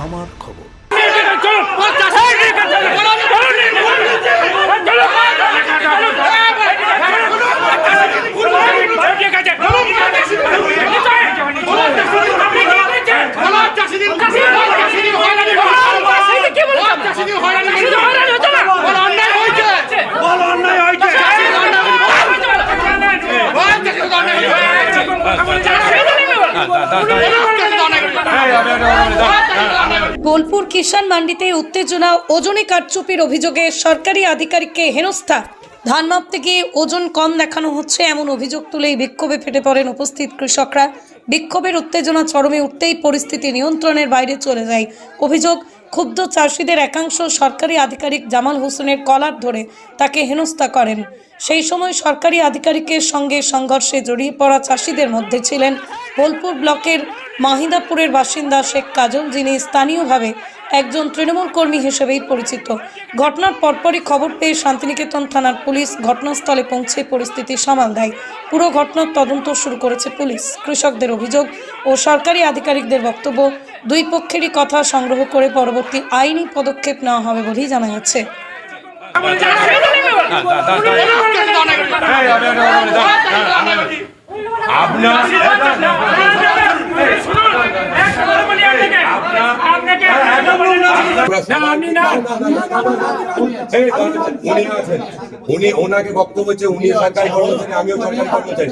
আমার খবর বোলপুর কিষাণ মান্ডিতে উত্তেজনা, ওজনে কারচুপির অভিযোগে সরকারি আধিকারিককে হেনস্থা। ধান মাপতে গিয়ে ওজন কম দেখানো হচ্ছে এমন অভিযোগ তুলেই বিক্ষোভে ফেটে পড়েন উপস্থিত কৃষকরা। বিক্ষোভের উত্তেজনা চরমে উঠতেই পরিস্থিতি নিয়ন্ত্রণের বাইরে চলে যায়। অভিযোগ ক্ষুব্ধ চাষিদের একাংশ সরকারি আধিকারিক জামাল হোসেনের কলার ধরে তাকে হেনস্থা করেন। সেই সময় সরকারি আধিকারিকের সঙ্গে সংঘর্ষে জড়িয়ে পড়া চাষিদের মধ্যে ছিলেন বোলপুর ব্লকের মাহিদাপুরের বাসিন্দা শেখ কাজল, যিনি স্থানীয়ভাবে একজন তৃণমূল কর্মী হিসেবেই পরিচিত। ঘটনার পরপরই খবর পেয়ে শান্তিনিকেতন থানার পুলিশ ঘটনাস্থলে পৌঁছে পরিস্থিতি সামাল দেয়। পুরো ঘটনার তদন্ত শুরু করেছে পুলিশ। কৃষকদের অভিযোগ ও সরকারি আধিকারিকদের বক্তব্য দুই পক্ষেরই কথা সংগ্রহ করে পরবর্তী আইনি পদক্ষেপ নেওয়া হবে বলেই জানা গেছে এই উনি আছেন। উনি ওনাকে বক্তব্য হচ্ছে উনি সরকারি কর্মচারী, আমিও সরকারি কর্মচারী।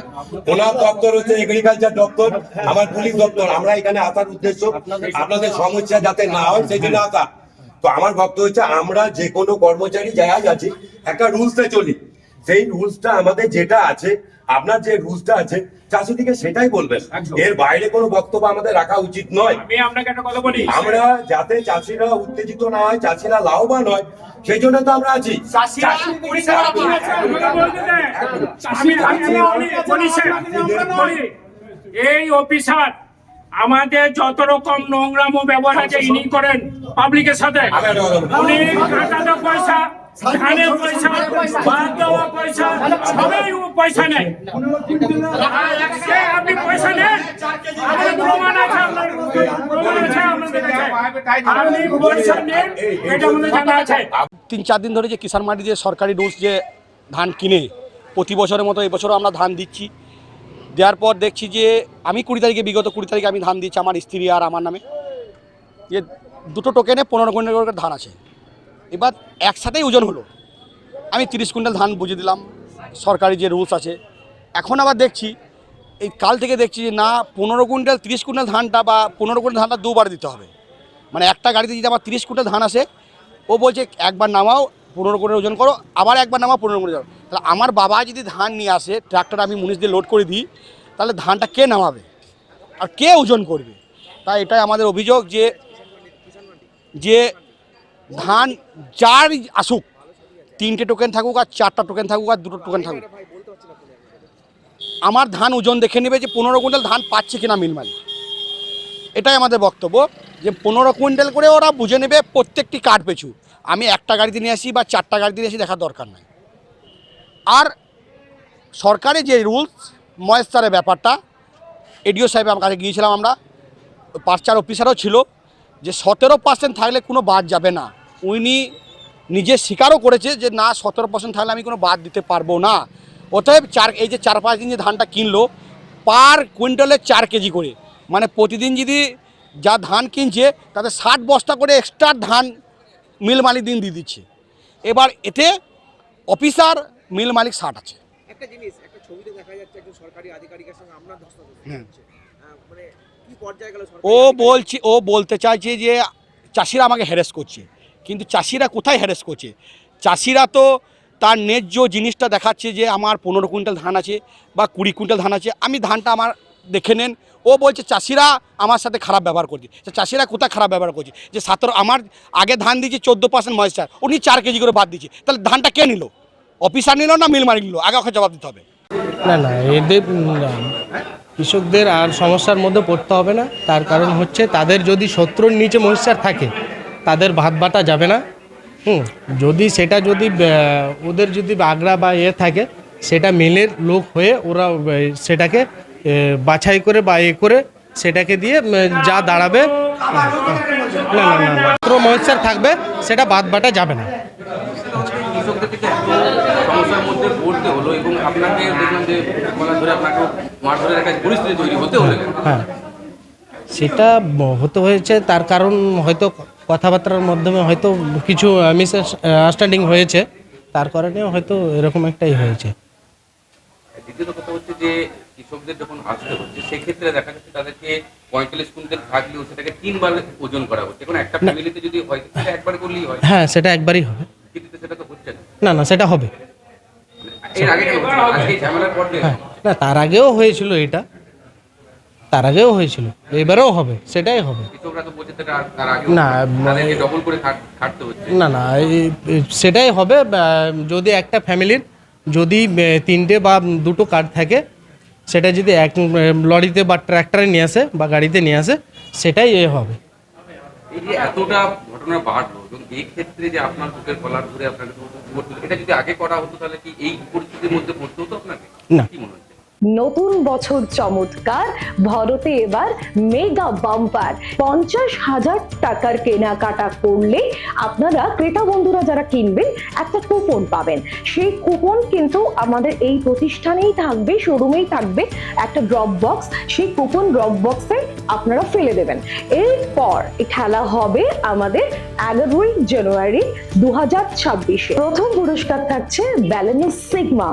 ওনার দপ্তর হচ্ছে এগ্রিকালচার দপ্তর, আমার পুলিশ দপ্তর। আমরা এখানে আসার উদ্দেশ্য আপনাদের সমস্যা যাতে না হয়, সেই আসা। তো আমার বক্তব্য হচ্ছে, আমরা যে কোনো কর্মচারী যাই আছি, একটা রুলসে চলি। সেই রুলসটা আমাদের যেটা আছে আপনার যে রুলসটা আছে চাষিদিকে সেটাই বলবেন। এর বাইরে কোনো বক্তব্য আমাদের রাখা উচিত নয়। আমি আপনাকে একটা কথা বলি। আমরা যাতে চাষিরা উত্তেজিত না হয় চাষিরা লাভবান হয় সেই জন্য তো আমরা আছি। এই অফিসার আমাদের যত রকম নোংরাম ব্যবহার আছে ইনি করেন পাবলিকের সাথে। উনি পয়সা ধানের পয়সা বাদ দেওয়া পয়সা সবাই পয়সা নেয়। আপনি পয়সা নেন। আমাদের প্রমাণ আছে আপনার প্রমাণ আছে আপনাদের আপনি পয়সা নেন এটা আমাদের জানা আছে। তিন চার দিন ধরে যে কিষাণ মান্ডি যে সরকারি রুলস যে ধান কিনে প্রতি বছরের মতো এবছরও আমরা ধান দিচ্ছি। দেওয়ার পর দেখছি যে আমি কুড়ি তারিখে বিগত কুড়ি তারিখে আমি ধান দিচ্ছি আমার স্ত্রী আর আমার নামে। যে দুটো টোকেনে পনেরো কুইন্টাল করে ধান আছে। এবার একসাথেই ওজন হলো। আমি তিরিশ কুইন্টাল ধান বুঝে দিলাম, সরকারি যে রুলস আছে। এখন আবার দেখছি, এই কাল থেকে দেখছি যে না, পনেরো কুইন্টাল, তিরিশ কুইন্টাল ধানটা বা পনেরো কুইন্টাল ধানটা দুবার দিতে হবে। মানে একটা গাড়িতে যদি আমার তিরিশ কুইন্টাল ধান আসে, ও বলছে একবার নামাও, পনেরো কুইন্টাল ওজন করো, আবার একবার নামাও, পনেরো কুইন্টাল তাহলে আমার বাবা যদি ধান নিয়ে আসে ট্রাক্টর আমি মুনিশ দিয়ে লোড করে দিই, তাহলে ধানটা কে নামাবে? আর কে ওজন করবে? তাই এটাই আমাদের অভিযোগ যে যে ধান যার আসুক, তিনটে টোকেন থাকুক আর চারটা টোকেন থাকুক আর দুটো টোকেন থাকুক। আমার ধান ওজন দেখে নেবে যে পনেরো কুইন্টাল ধান পাচ্ছে কিনা মিল মালিক এটাই আমাদের বক্তব্য যে পনেরো কুইন্টাল করে ওরা বুঝে নেবে প্রত্যেকটি কাঠ পেছু। আমি একটা গাড়িতে নিয়ে আসি বা চারটা গাড়িতে নিয়ে আসি দেখার দরকার নাই। আর সরকারি যে রুলস ময়েশ্চারের ব্যাপারটা, এডিও সাহেব আমার কাছে গিয়েছিলাম আমরা, পার্চার অফিসারও ছিল। যে সতেরো পার্সেন্ট থাকলে কোনো বাদ যাবে না। উনি নিজে স্বীকারও করেছে যে না সতেরো পার্সেন্ট থাকলে আমি কোনো বাদ দিতে পারব না। অতএব চার এই যে চার পাঁচ দিন যে ধানটা কিনলো পার কুইন্টালে চার কেজি করে। মানে প্রতিদিন যদি যা ধান কিনছে তাতে ষাট বস্তা করে এক্সট্রা ধান মিল মালিক দিন দিয়ে দিচ্ছে। এবার এতে অফিসার মিল মালিক ষাট আছে। একটা জিনিস একটা ছবিতে দেখা যাচ্ছে একজন সরকারি আধিকারিকের সঙ্গে আপনার ধস্তাধস্তি। হচ্ছে মানে ও বলছে ও বলতে চাইছে যে চাষিরা আমাকে হ্যারেস করছে। কিন্তু চাষিরা কোথায় হ্যারেস করছে? চাষিরা তো তার ন্যায্য জিনিসটা দেখাচ্ছে যে আমার পনেরো কুইন্টাল ধান আছে বা কুড়ি কুইন্টাল ধান আছে। আমি ধানটা আমার দেখে নেন। ও বলছে চাষিরা আমার সাথে খারাপ ব্যবহার করছে। চাষিরা কোথায় খারাপ ব্যবহার করছে? যে সতেরো আমার আগে ধান দিয়েছে চোদ্দ পার্সেন্ট ময়েশ্চার উনি চার কেজি করে বাদ দিচ্ছে তাহলে ধানটা কে নিল? অফিসার নিল না মিল মালিক নিল? আগে ওকে জবাব দিতে হবে। না না এদের কৃষকদের আর সমস্যার মধ্যে পড়তে হবে না। তার কারণ হচ্ছে তাদের যদি শত্রুর নিচে মহিষার থাকে, তাদের ভাত বাটা যাবে না। হুম, যদি সেটা যদি ওদের যদি আগ্রা বা এ থাকে, সেটা মিলের লোক হয়ে ওরা সেটাকে বাছাই করে বা এ করে সেটাকে দিয়ে যা দাঁড়াবে, না না না ময়েশ্চার থাকবে, সেটা বাদ বাটা যাবে না। সমস্যার মধ্যে পড়তে হলো এবং আপনাকে দেখলাম যে গলা ধরে আপনাকে মার ধরে একটা পরিস্থিতি তৈরি হতে হলো হ্যাঁ। সেটা হতে হয়েছে তার কারণ হয়তো কথাবার্তার মাধ্যমে হয়তো কিছু মিস আন্ডারস্ট্যান্ডিং হয়েছে তার কারণে হয়তো এরকম একটাই হয়েছে। দ্বিতীয়ত কথা হচ্ছে যে কৃষকদের যখন আসতে হচ্ছে সেক্ষেত্রে দেখা যাচ্ছে তাদেরকে পঁয়তাল্লিশ কুইন্টাল থাকলেও সেটাকে তিনবার ওজন করা হচ্ছে। এখন একটা ফ্যামিলিতে যদি হয় সেটা একবার করলেই হয়। হ্যাঁ সেটা একবারই হবে। সেটা তো হচ্ছে না না সেটা হবে এর আগে কেন হচ্ছে না? হ্যাঁ না তার আগেও হয়েছিল এটা। তার আগেও হয়েছিল। এবারেও হবে সেটাই হবে। আগে না, না না সেটাই হবে যদি একটা ফ্যামিলির যদি তিনটে বা দুটো কার্ড থাকে সেটা যদি এক লরিতে বা ট্র্যাক্টরে নিয়ে আসে বা গাড়িতে নিয়ে আসে সেটাই এ হবে। এতটা ঘটনা বাড়লো এবং এই ক্ষেত্রে যে আপনার বুকের কলার ধরে আপনাকে এটা যদি আগে করা হতো তাহলে কি এই পরিস্থিতির মধ্যে পড়তে হতো আপনাকে? না। কি মনে হচ্ছে নতুন বছর চমৎকার। ভরতে এবার মেগা বাম্পার পঞ্চাশ হাজার টাকার কেনাকাটা করলে আপনারা ক্রেতা বন্ধুরা যারা কিনবেন, একটা কুপন পাবেন। সেই কুপন কিন্তু আমাদের এই প্রতিষ্ঠানেই থাকবে শোরুমেই থাকবে একটা ড্রপ বক্স সেই কুপন ড্রপ বক্সে আপনারা ফেলে দেবেন। এরপর খেলা হবে আমাদের এগারোই জানুয়ারি দু হাজার ছাব্বিশে। প্রথম পুরস্কার থাকছে ব্যালেন্স সিগমা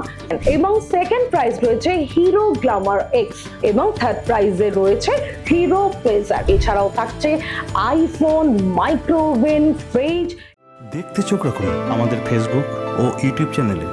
এবং সেকেন্ড প্রাইজ রয়েছে হিরো গ্লামার এক্স এবং থার্ড প্রাইজে রয়েছে হিরো প্লেজার এছাড়াও থাকছে আইফোন মাইক্রোওভেন ফ্রিজ দেখতে চোখ রাখুন আমাদের ফেসবুক ও ইউটিউব চ্যানেলে